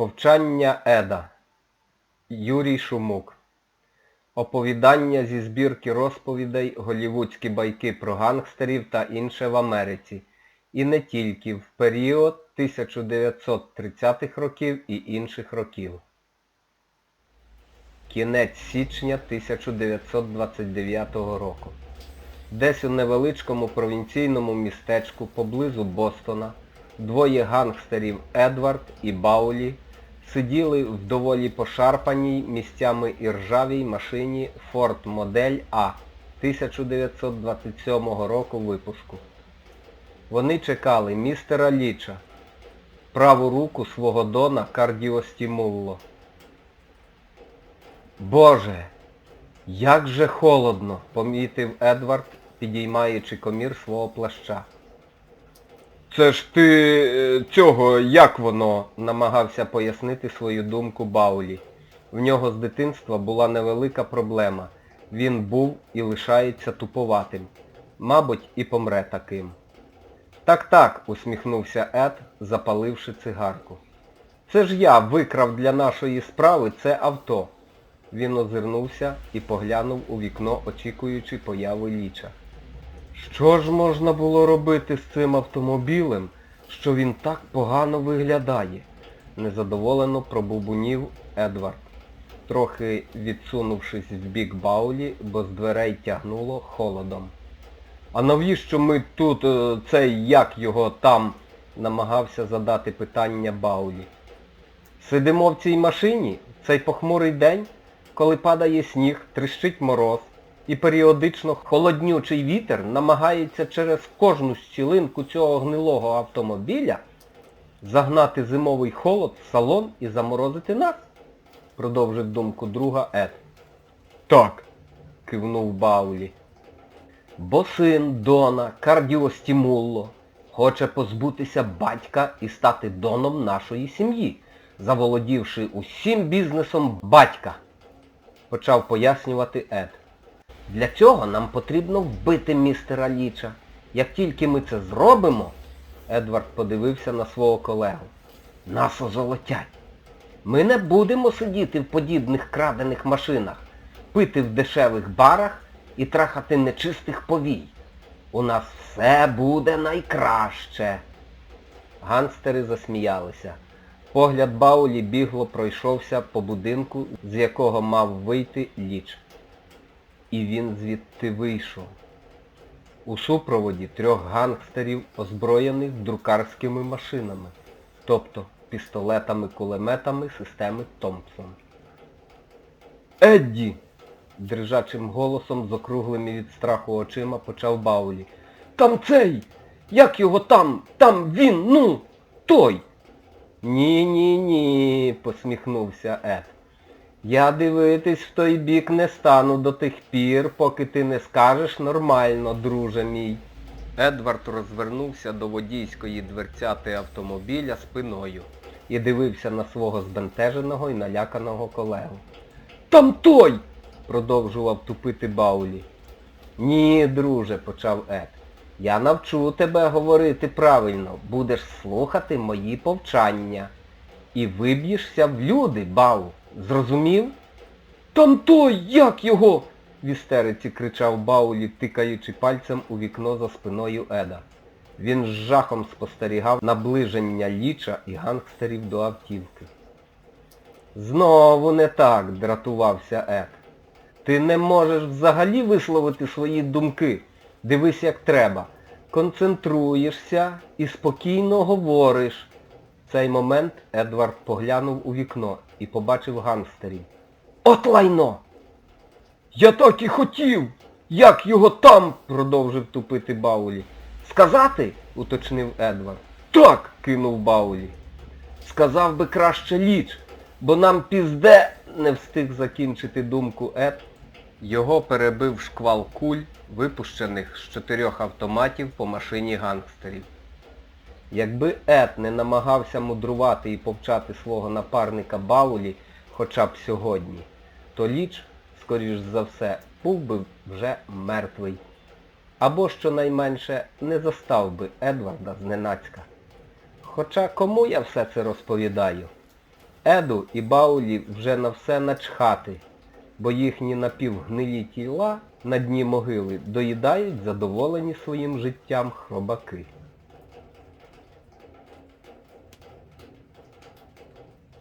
Повчання Еда. Юрій Шумук. Оповідання зі збірки розповідей Голівудські байки про гангстерів та інше в Америці. І не тільки в період 1930-х років і інших років. Кінець січня 1929 року. Десь у невеличкому провінційному містечку поблизу Бостона двоє гангстерів Едвард і Баулі сиділи в доволі пошарпаній місцями і ржавій машині Ford Модель А 1927 року випуску. Вони чекали містера Ліча, праву руку свого дона Кардіостімулло. Боже, як же холодно, помітив Едвард, підіймаючи комір свого плаща. Це ж ти е, цього, як воно, намагався пояснити свою думку Баулі. В нього з дитинства була невелика проблема. Він був і лишається туповатим. Мабуть, і помре таким. Так-так, усміхнувся Ед, запаливши цигарку. Це ж я викрав для нашої справи це авто. Він озирнувся і поглянув у вікно, очікуючи появи ліча. Що ж можна було робити з цим автомобілем, що він так погано виглядає? Незадоволено пробубунів Едвард, трохи відсунувшись в бік Баулі, бо з дверей тягнуло холодом. А навіщо ми тут е, цей як його там? намагався задати питання Баулі. Сидимо в цій машині, цей похмурий день, коли падає сніг, тріщить мороз, і періодично холоднючий вітер намагається через кожну щілинку цього гнилого автомобіля загнати зимовий холод в салон і заморозити нас, продовжив думку друга Ед. Так, кивнув Баулі. Бо син Дона Кардіостімулло хоче позбутися батька і стати доном нашої сім'ї, заволодівши усім бізнесом батька, почав пояснювати Ед. Для цього нам потрібно вбити містера Ліча. Як тільки ми це зробимо, Едвард подивився на свого колегу, нас озолотять. Ми не будемо сидіти в подібних крадених машинах, пити в дешевих барах і трахати нечистих повій. У нас все буде найкраще. Ганстери засміялися. Погляд Баулі бігло пройшовся по будинку, з якого мав вийти ліч. І він звідти вийшов. У супроводі трьох гангстерів, озброєних друкарськими машинами, тобто пістолетами-кулеметами системи Томпсон. Едді! дрижачим голосом з округлими від страху очима почав Баулі. Там цей! Як його там? Там він, ну! Той! Ні-ні-ні, посміхнувся Ед. Я дивитись в той бік не стану до тих пір, поки ти не скажеш нормально, друже мій. Едвард розвернувся до водійської дверцяти автомобіля спиною і дивився на свого збентеженого і наляканого колегу. Там той! продовжував тупити Баулі. Ні, друже, почав Ед. Я навчу тебе говорити правильно, будеш слухати мої повчання. І виб'єшся в люди, Бау. Зрозумів? Там той, як його? в істериці кричав Баулі, тикаючи пальцем у вікно за спиною Еда. Він з жахом спостерігав наближення ліча і гангстерів до автівки. Знову не так, дратувався Ед. Ти не можеш взагалі висловити свої думки. Дивись як треба. Концентруєшся і спокійно говориш. В цей момент Едвард поглянув у вікно і побачив гангстерів. От лайно! Я так і хотів! Як його там? продовжив тупити Баулі. Сказати? уточнив Едвард. Так, кинув Баулі. Сказав би краще ліч, бо нам пізде не встиг закінчити думку Ед. Його перебив шквал куль, випущених з чотирьох автоматів по машині гангстерів. Якби Ед не намагався мудрувати і повчати свого напарника Баулі хоча б сьогодні, то Ліч, скоріш за все, був би вже мертвий. Або, щонайменше, не застав би Едварда зненацька. Хоча кому я все це розповідаю? Еду і Баулі вже на все начхати, бо їхні напівгнилі тіла на дні могили доїдають задоволені своїм життям хробаки.